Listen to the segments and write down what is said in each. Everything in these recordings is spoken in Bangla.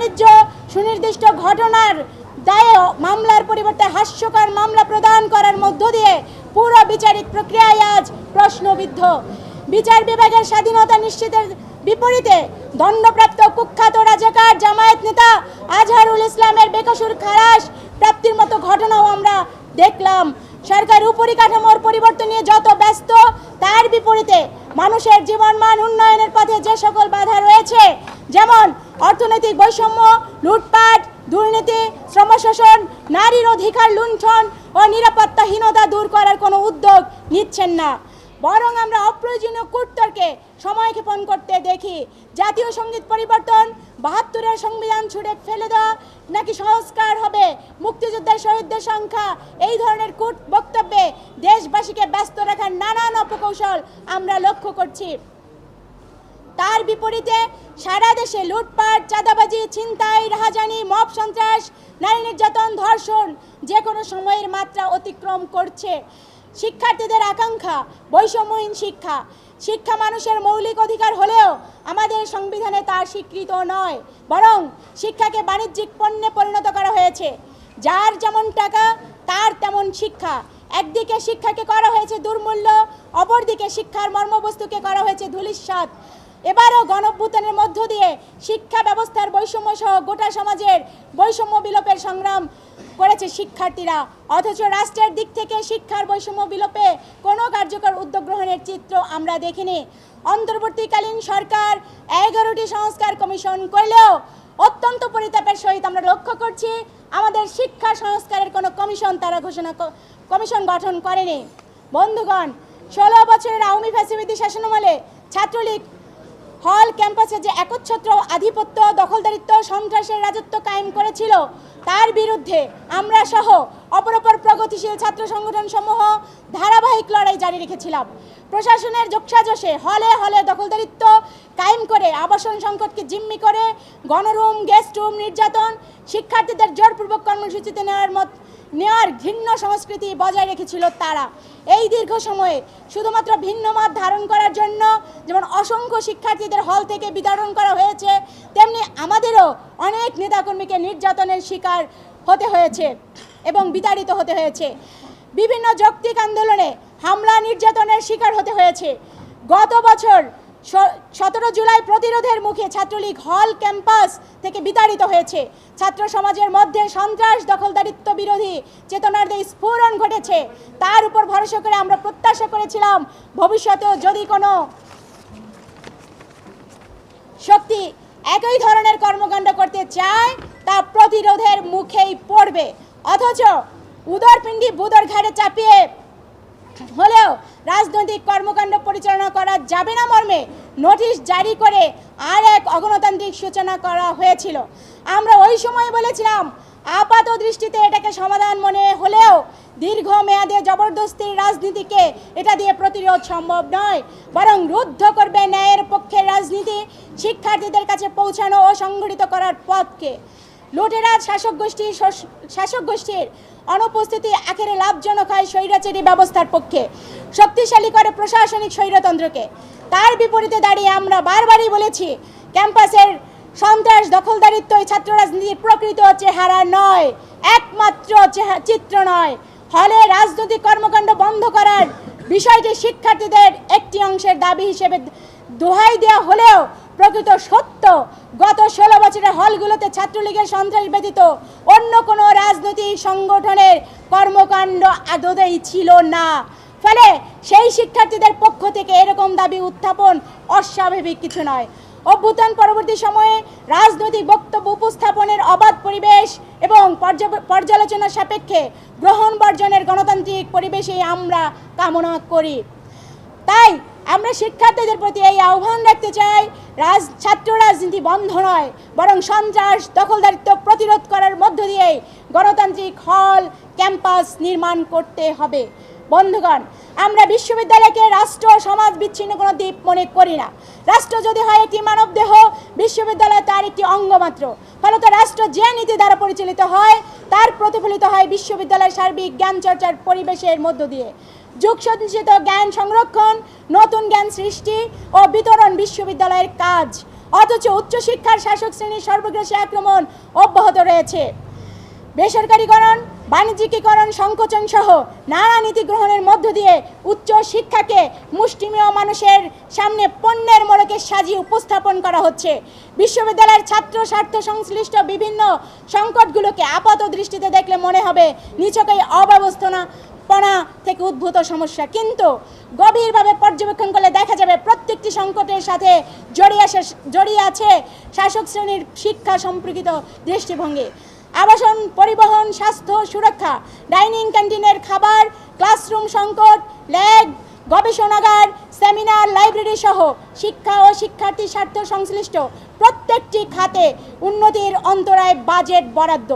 বাণিজ্য সুনির্দিষ্ট ঘটনার দায়ে মামলার পরিবর্তে হাস্যকর মামলা প্রদান করার মধ্য দিয়ে পুরো বিচারিক প্রক্রিয়ায় আজ প্রশ্নবিদ্ধ। বিচার বিভাগের স্বাধীনতা নিশ্চিতের বিপরীতে দণ্ডপ্রাপ্ত কুখ্যাত রাজাকার জামায়াত নেতা আজহারুল ইসলামের বেকসুর খারাস প্রাপ্তির মতো ঘটনাও আমরা দেখলাম। সরকার উপরিকাঠামোর পরিবর্তন নিয়ে যত ব্যস্ত, তার বিপরীতে মানুষের জীবনমান উন্নয়নের পথে যে সকল বাধা রয়েছে, যেমন অর্থনৈতিক বৈষম্য, লুটপাট, দুর্নীতি শ্রম শোষণ নারীর অধিকার লুণ্ঠন ও নিরাপত্তাহীনতা দূর করার কোনো উদ্যোগ নিচ্ছেন না। বরং আমরা অপ্রয়োজনীয় কূটতর্কে সময় ক্ষেপণ করতে দেখি। জাতীয় সংগীত পরিবর্তন, বাহাত্তরের সংবিধান ছুড়ে ফেলে দেওয়া নাকি সংস্কার হবে মুক্তিযুদ্ধের শহীদদের সংখ্যা, এই ধরনের কূট বক্তব্যে দেশবাসীকে ব্যস্ত রাখার নানান অপকৌশল আমরা লক্ষ্য করছি। তার বিপরীতে সারা দেশে লুটপাট, চাঁদাবাজি, ছিনতাই, রাহাজানি, মব সন্ত্রাস, নারী নির্যাতন, ধর্ষণ যে কোনো সময়ের মাত্রা অতিক্রম করছে। শিক্ষার্থীদের আকাঙ্ক্ষা, বৈষম্যহীন শিক্ষা। শিক্ষা মানুষের মৌলিক অধিকার হলেও আমাদের সংবিধানে তার স্বীকৃত নয়, বরং শিক্ষাকে বাণিজ্যিক পণ্যে পরিণত করা হয়েছে। যার যেমন টাকা, তার তেমন শিক্ষা। একদিকে শিক্ষাকে করা হয়েছে দুর্মূল্য, অপরদিকে শিক্ষার মর্মবস্তুকে করা হয়েছে ধূলিসাৎ। এবারও গণভ্যুত্থানের মধ্য দিয়ে শিক্ষা ব্যবস্থার বৈষম্য সহ গোটা সমাজের বৈষম্য বিলোপের সংগ্রাম করেছে শিক্ষার্থীরা। অথচ রাষ্ট্রের দিক থেকে শিক্ষার বৈষম্য বিলোপে কোনো কার্যকর উদ্যোগ গ্রহণের চিত্র আমরা দেখিনি। অন্তর্বর্তীকালীন সরকার এগারোটি সংস্কার কমিশন করলেও অত্যন্ত পরিতাপের সহিত আমরা লক্ষ্য করছি, আমাদের শিক্ষা সংস্কারের কোনো কমিশন তারা ঘোষণা কমিশন গঠন করেনি। বন্ধুগণ, ষোলো বছরের আওয়ামী ফ্যাসিলিটি শাসনামলে ছাত্রলীগ হল ক্যাম্পাসে যে একচ্ছত্র আধিপত্য, দখলদারিত্ব, সন্ত্রাসের রাজত্ব কায়েম করেছিল, তার বিরুদ্ধে আমরা সহ অপর অপর প্রগতিশীল ছাত্র সংগঠন সমূহ ধারাবাহিক লড়াই জারি রেখেছিলাম। প্রশাসনের যোগসাজশে হলে হলে দখলদারিত্ব কায়েম করে আবাসন সংকটকে জিম্মি করে গণরুম, গেস্ট রুম, নির্যাতন, শিক্ষার্থীদের জোরপূর্বক কর্মসূচিতে নেওয়ার মত নেওয়ার ঘৃণ্য সংস্কৃতি বজায় রেখেছিল তারা। এই দীর্ঘ সময়ে শুধুমাত্র ভিন্ন মত ধারণ করার জন্য যেমন অসংখ্য শিক্ষার্থীদের হল থেকে বিতরণ করা হয়েছে, তেমনি আমাদেরও অনেক নেতাকর্মীকে নির্যাতনের শিকার হতে হয়েছে এবং বিতাড়িত হতে হয়েছে। বিভিন্ন যৌক্তিক আন্দোলনে হামলা নির্যাতনের শিকার হতে হয়েছে। গত বছর সতেরো জুলাই প্রতিরোধের মুখে ছাত্রলীগ হল ক্যাম্পাস থেকে বিতাড়িত হয়েছে। ছাত্র সমাজের মধ্যে সন্ত্রাস, দখলদারিত্ব বিরোধী চেতনার যে স্ফুরণ ঘটেছে, তার উপর ভরসা করে আমরা প্রত্যাশা করেছিলাম, ভবিষ্যতেও যদি কোনো শক্তি একই ধরনের কর্মকাণ্ড করতে চায়, তা প্রতিরোধের মুখেই পড়বে। অথচ উদরপিণ্ডি বুদর ঘাটে চাপিয়ে হলেও রাজনৈতিক কর্মকাণ্ড পরিচালনা করা যাবে না মর্মে নোটিশ জারি করে আর এক অগণতান্ত্রিক সূচনা করা হয়েছিল। আমরা ওই সময় বলেছিলাম, আপাত দৃষ্টিতে এটাকে সমাধান মনে হলেও দীর্ঘ মেয়াদে জবরদস্তির রাজনীতিকে এটা দিয়ে প্রতিরোধ সম্ভব নয়, বরং রুদ্ধ করবে ন্যায়ের পক্ষের রাজনীতি শিক্ষার্থীদের কাছে পৌঁছানো ও সংগঠিত করার পথকে। লুটেরা শাসক গোষ্ঠী শাসক গোষ্ঠীর অনুপস্থিতি আখেরে লাভজনক হয় স্বৈরাচারী ব্যবস্থার পক্ষে। শক্তিশালী করে প্রশাসনিক স্বৈরতন্ত্রকে। তার বিপরীতে দাঁড়িয়ে আমরা বারবারই বলেছি, ক্যাম্পাসের সন্ত্রাস দখলদারিত্বই ছাত্র রাজনীতির প্রকৃত চেহারা নয়, একমাত্র চিত্র নয়। হলে রাজনৈতিক কর্মকাণ্ড বন্ধ করার বিষয়টি শিক্ষার্থীদের একটি অংশের দাবি হিসেবে দোহাই দেওয়া হলেও প্রকৃত সত্য। গত ষোলো বছরের হলগুলোতে ছাত্রলীগের সন্ত্রাস ব্যতীত অন্য কোনো রাজনৈতিক সংগঠনের কর্মকাণ্ড আদতেই ছিল না। ফলে সেই শিক্ষার্থীদের পক্ষ থেকে এরকম দাবি উত্থাপন অস্বাভাবিক কিছু নয়। অভ্যুত্থান পরবর্তী সময়ে রাজনৈতিক বক্তব্য উপস্থাপনের অবাধ পরিবেশ এবং পর্যালোচনা সাপেক্ষে গ্রহণ বর্জনের গণতান্ত্রিক পরিবেশেই আমরা কামনা করি। তাই আমরা শিক্ষার্থীদের প্রতি এই আহ্বান রাখতে চাই, রাজ, ছাত্র রাজনীতি বন্ধ নয়, বরং সন্ত্রাস, দখলদারিত্ব প্রতিরোধ করার মধ্য দিয়ে গণতান্ত্রিক হল, ক্যাম্পাস নির্মাণ করতে হবে। বন্ধুগণ, আমরা বিশ্ববিদ্যালয়কে রাষ্ট্র সমাজ বিচ্ছিন্ন কোনো দ্বীপ মনে করি না। রাষ্ট্র যদি হয় একটি মানবদেহ, বিশ্ববিদ্যালয় তার একটি অঙ্গ মাত্র। ফলত রাষ্ট্র যে নীতি দ্বারা পরিচালিত হয়, তার প্রতিফলিত হয় বিশ্ববিদ্যালয়ের সার্বিক জ্ঞান চর্চার পরিবেশের মধ্য দিয়ে। যুগ সঞ্চিত জ্ঞান সংরক্ষণ, নতুন জ্ঞান সৃষ্টি ও বিতরণ বিশ্ববিদ্যালয়ের কাজ। অথচ উচ্চশিক্ষার শাসক শ্রেণির সর্বগ্রাসী আক্রমণ অব্যাহত রয়েছে। বেসরকারীকরণ, বাণিজ্যিকীকরণ, সংকোচন সহ নানা নীতি গ্রহণের মধ্য দিয়ে উচ্চ শিক্ষাকে মুষ্টিমেয় মানুষের সামনে পণ্যের মোড়কে সাজিয়ে উপস্থাপন করা হচ্ছে। বিশ্ববিদ্যালয়ের ছাত্র স্বার্থ সংশ্লিষ্ট বিভিন্ন সংকটগুলোকে আপাত দৃষ্টিতে দেখলে মনে হবে, নিছকই অব্যবস্থানা পনা থেকে উদ্ভূত সমস্যা। কিন্তু গভীরভাবে পর্যবেক্ষণ করলে দেখা যাবে, প্রত্যেকটি সংকটের সাথে জড়িয়ে জড়িয়ে আছে শাসক শ্রেণির শিক্ষা সম্পর্কিত দৃষ্টিভঙ্গি। আবাসন, পরিবহন, স্বাস্থ্য, সুরক্ষা, ডাইনিং ক্যান্টিনের খাবার, ক্লাসরুম সংকট ল্যাব গবেষণাগার, সেমিনার, লাইব্রেরি সহ শিক্ষা ও শিক্ষার্থী স্বার্থ সংশ্লিষ্ট প্রত্যেকটি খাতে উন্নতির অন্তরায় বাজেট বরাদ্দ।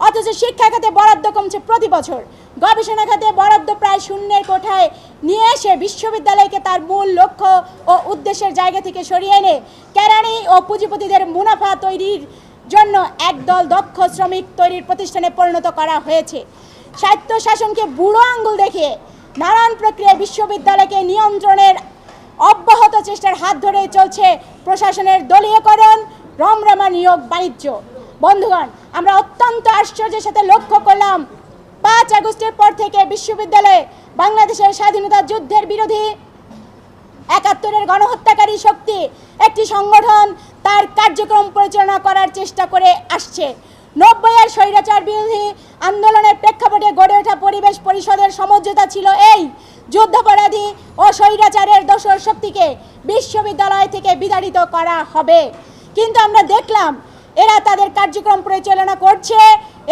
অথচ শিক্ষা খাতে বরাদ্দ কমছে প্রতি বছর। গবেষণা খাতে বরাদ্দ প্রায় শূন্যের কোঠায় নিয়ে এসে বিশ্ববিদ্যালয়কে তার মূল লক্ষ্য ও উদ্দেশ্যের জায়গা থেকে সরিয়ে এনে কেরানি ও পুঁজিপতিদের মুনাফা তৈরির জন্য একদল দক্ষ শ্রমিক তৈরির প্রতিষ্ঠানে পরিণত করা হয়েছে। স্বায়ত্ত শাসনকে বুড়ো আঙ্গুল দেখিয়ে নানান প্রক্রিয়ায় বিশ্ববিদ্যালয়কে নিয়ন্ত্রণের অব্যাহত চেষ্টার হাত ধরে চলছে প্রশাসনের দলীয়করণ, রমরমা নিয়োগ বাণিজ্য। বন্ধুগণ, আমরা অত্যন্ত আশ্চর্যের সাথে লক্ষ্য করলাম, পাঁচ আগস্টের পর থেকে বিশ্ববিদ্যালয়ে বাংলাদেশের স্বাধীনতা যুদ্ধের বিরোধী একাত্তরের গণহত্যাকারী শক্তি, একটি সংগঠন তার কার্যক্রম পরিচালনা করার চেষ্টা করে আসছে। নব্বইয়ের স্বৈরাচার বিরোধী আন্দোলনের প্রেক্ষাপটে গড়ে ওঠা পরিবেশ পরিষদের সমঝোতা ছিল এই। যুদ্ধাপরাধী ও স্বৈরাচারের দোসর শক্তিকে বিশ্ববিদ্যালয় থেকে বিতাড়িত করা হবে। কিন্তু আমরা দেখলাম, এরা তাদের কার্যক্রম পরিচালনা করছে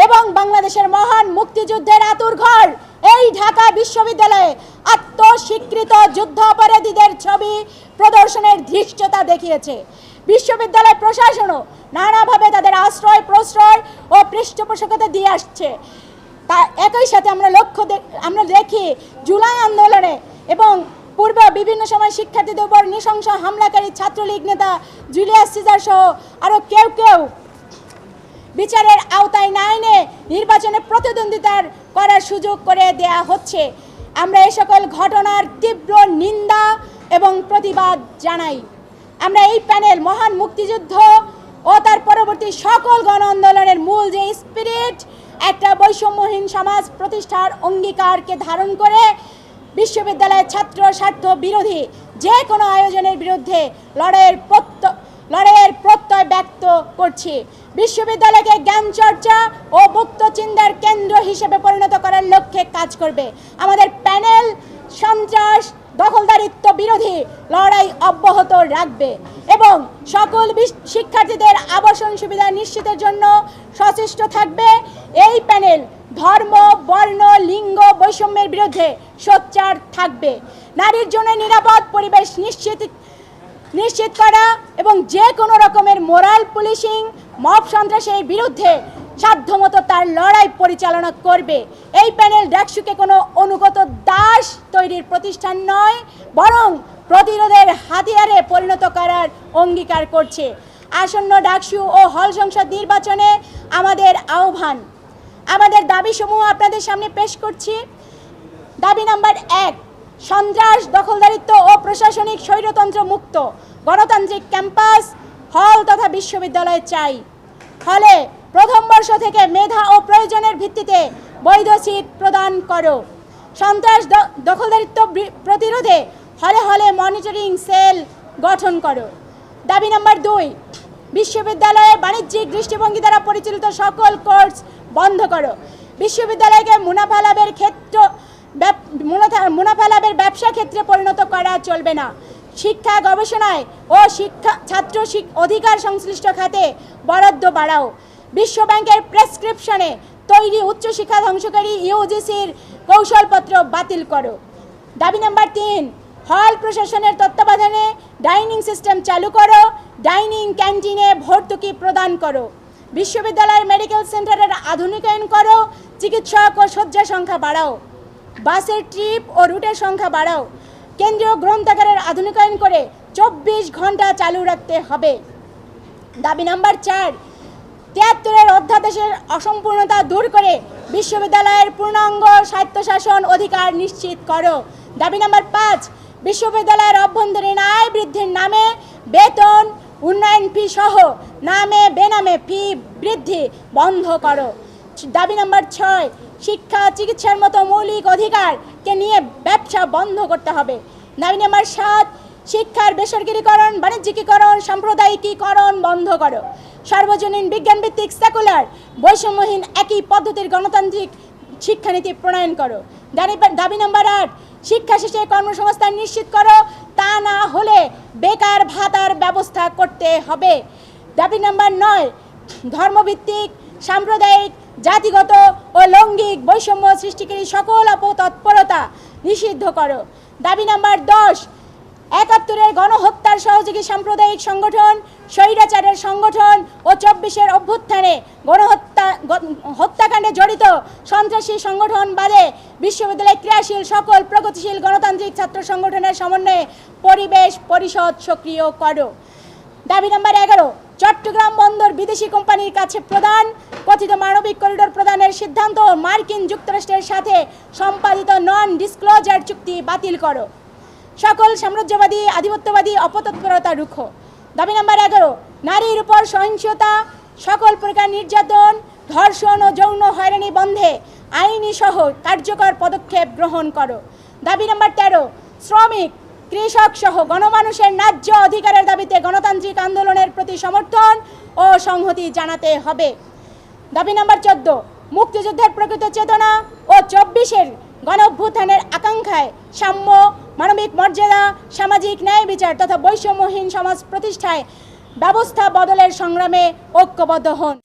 এবং বাংলাদেশের মহান মুক্তিযুদ্ধের আতুর ঘর। এই ঢাকা বিশ্ববিদ্যালয়ে আত্মস্বীকৃত যুদ্ধ অপরাধীদের ছবি প্রদর্শনের ধৃষ্টতা দেখিয়েছে। বিশ্ববিদ্যালয় প্রশাসনও নানাভাবে তাদের আশ্রয়, প্রশ্রয় ও পৃষ্ঠপোষকতা দিয়ে আসছে। তা একই সাথে আমরা লক্ষ্য আমরা দেখি জুলাই আন্দোলনে এবং পূর্বে বিভিন্ন সময় শিক্ষার্থীদের উপর নৃশংস হামলাকারী ছাত্রলীগ নেতা জুলিয়াস সিজার সহ আরও কেউ কেউ বিচারের আওতায় না এনে নির্বাচনে প্রতিদ্বন্দ্বিতার করার সুযোগ করে দেয়া হচ্ছে। আমরা এ সকল ঘটনার তীব্র নিন্দা এবং প্রতিবাদ জানাই। আমরা এই প্যানেল মহান মুক্তিযুদ্ধ ও তার পরবর্তী সকল গণ আন্দোলনের মূল যে স্পিরিট একটা বৈষম্যহীন সমাজ প্রতিষ্ঠার অঙ্গীকারকে ধারণ করে বিশ্ববিদ্যালয়ের ছাত্র স্বার্থ বিরোধী যে কোনো আয়োজনের বিরুদ্ধে লড়াইয়ের প্রত্যয় লড়াইয়ের প্রত্যয় ব্যক্ত করছি। বিশ্ববিদ্যালয়কে জ্ঞান চর্চা ও মুক্ত চিন্তার কেন্দ্র হিসেবে পরিণত করার লক্ষ্যে কাজ করবে। আমাদের প্যানেল সন্ত্রাস দখলদারিত্ব বিরোধী লড়াই অব্যাহত রাখবে এবং সকল শিক্ষার্থীদের আবাসন সুবিধা নিশ্চিতের জন্য সচেষ্ট থাকবে। এই প্যানেল ধর্ম, বর্ণ, লিঙ্গ, বৈষম্যের বিরুদ্ধে সোচ্চার থাকবে। নারীর জন্য নিরাপদ পরিবেশ নিশ্চিত নিশ্চিত করা এবং যে কোনো রকমের মোরাল পুলিশিং, মব সন্ত্রাসের বিরুদ্ধে সাধ্যমতো তার লড়াই পরিচালনা করবে। এই প্যানেল ডাকসুকে কোনো অনুগত দাস তৈরির প্রতিষ্ঠান নয়, বরং প্রতিরোধের হাতিয়ারে পরিণত করার অঙ্গীকার করছে। আসন্ন ডাকসু ও হল সংসদ নির্বাচনে আমাদের আহ্বান। আমাদের দাবিসমূহ আপনাদের সামনে পেশ করছি। দাবি নাম্বার এক, সন্ত্রাস, দখলদারিত্ব ও প্রশাসনিক স্বৈরতন্ত্র মুক্ত। গণতান্ত্রিক ক্যাম্পাস, হল তথা বিশ্ববিদ্যালয় চাই। ফলে প্রথম বর্ষ থেকে মেধা ও প্রয়োজনের ভিত্তিতে বৈধ সিট প্রদান করো। সন্ত্রাস দখলদারিত্ব প্রতিরোধে হলে হলে মনিটরিং সেল গঠন করো। দাবি নাম্বার দুই, বিশ্ববিদ্যালয়ে বাণিজ্যিক দৃষ্টিভঙ্গি দ্বারা পরিচালিত সকল কোর্স বন্ধ করো। বিশ্ববিদ্যালয়কে মুনাফা লাভের ক্ষেত্র মুনাফা লাভের ব্যবসা ক্ষেত্রে পরিণত করা চলবে না। শিক্ষা গবেষণায় ও শিক্ষা, ছাত্র অধিকার সংশ্লিষ্ট খাতে বরাদ্দ বাড়াও। বিশ্ব ব্যাংকের প্রেসক্রিপশনে তৈরি উচ্চশিক্ষা ধ্বংসকারী ইউজিসির কৌশলপত্র বাতিল করো। দাবি নাম্বার তিন, হল প্রশাসনের তত্ত্বাবধানে ডাইনিং সিস্টেম চালু করো, ডাইনিং ক্যান্টিনে ভর্তুকি প্রদান করো। বিশ্ববিদ্যালয়ের মেডিকেল সেন্টারের আধুনিকায়ন করো, চিকিৎসক ও শয্যা সংখ্যা বাড়াও। বাসের ট্রিপ ও রুটের সংখ্যা বাড়াও। কেন্দ্রীয় গ্রন্থাগারের আধুনিকায়ন করে চব্বিশ ঘণ্টা চালু রাখতে হবে। দাবি নাম্বার চার তিয়াত্তরের অধ্যাদেশের অসম্পূর্ণতা দূর করে বিশ্ববিদ্যালয়ের পূর্ণাঙ্গ স্বায়ত্তশাসন অধিকার নিশ্চিত করো। দাবি নাম্বার পাঁচ, বিশ্ববিদ্যালয়ের অভ্যন্তরীণ আয় বৃদ্ধির নামে বেতন, উন্নয়ন ফি সহ নামে বেনামে ফি বৃদ্ধি বন্ধ করো। দাবি নাম্বার ছয়, শিক্ষা চিকিৎসার মতো মৌলিক অধিকারকে নিয়ে ব্যবসা বন্ধ করতে হবে। দাবি নাম্বার সাত শিক্ষার বেসরকারীকরণ, বাণিজ্যিকীকরণ, সাম্প্রদায়িকীকরণ বন্ধ করো। সার্বজনীন বিজ্ঞানভিত্তিক সেকুলার বৈষম্যহীন একই পদ্ধতির গণতান্ত্রিক শিক্ষানীতি প্রণয়ন করো। দাবি- নাম্বার আট, শিক্ষা শেষে কর্মসংস্থান নিশ্চিত করো, তা না হলে বেকার ভাতার ব্যবস্থা করতে হবে। দাবি নাম্বার নয়, ধর্মভিত্তিক, সাম্প্রদায়িক, জাতিগত ও লৈঙ্গিক বৈষম্য সৃষ্টিকারী সকল অপতৎপরতা নিষিদ্ধ করো। দাবি নাম্বার দশ একাত্তরের গণহত্যার সহযোগী সাম্প্রদায়িক সংগঠন, স্বৈরাচারের সংগঠন ও চব্বিশের অভ্যুত্থানে গণহত্যা হত্যাকাণ্ডে জড়িত সন্ত্রাসী সংগঠন বাদে বিশ্ববিদ্যালয়ে ক্রিয়াশীল সকল প্রগতিশীল গণতান্ত্রিক ছাত্র সংগঠনের সমন্বয়ে পরিবেশ পরিষদ সক্রিয় করো। দাবি নম্বর এগারো, চট্টগ্রাম বন্দর বিদেশি কোম্পানির কাছে প্রদান, কথিত মানবিক করিডোর প্রদানের সিদ্ধান্ত মার্কিন যুক্তরাষ্ট্রের সাথে সম্পাদিত নন ডিসক্লোজার চুক্তি বাতিল করো। সকল সাম্রাজ্যবাদী, আধিপত্যবাদী, অপতৎপরতা রুখো দাবি নাম্বার এগারো, নারীর উপর সহিংসতা, সকল প্রকার নির্যাতন, ধর্ষণ ও যৌন হয়রানি বন্ধে আইনি সহ কার্যকর পদক্ষেপ গ্রহণ করো। দাবি নাম্বার তেরো, শ্রমিক, কৃষক সহ গণমানুষের ন্যায্য অধিকারের দাবিতে গণতান্ত্রিক আন্দোলনের প্রতি সমর্থন ও সংহতি জানাতে হবে। দাবি নাম্বার চোদ্দ, মুক্তিযুদ্ধের প্রকৃত চেতনা ও চব্বিশের গণ আকাঙ্ক্ষায় সাম্য মানবিক মর্যাদা সামাজিক ন্যায় বিচার তথা বৈষম্যহীন সমাজ প্রতিষ্ঠায় ব্যবস্থা বদলের সংগ্রামে ঐক্যবদ্ধ হন।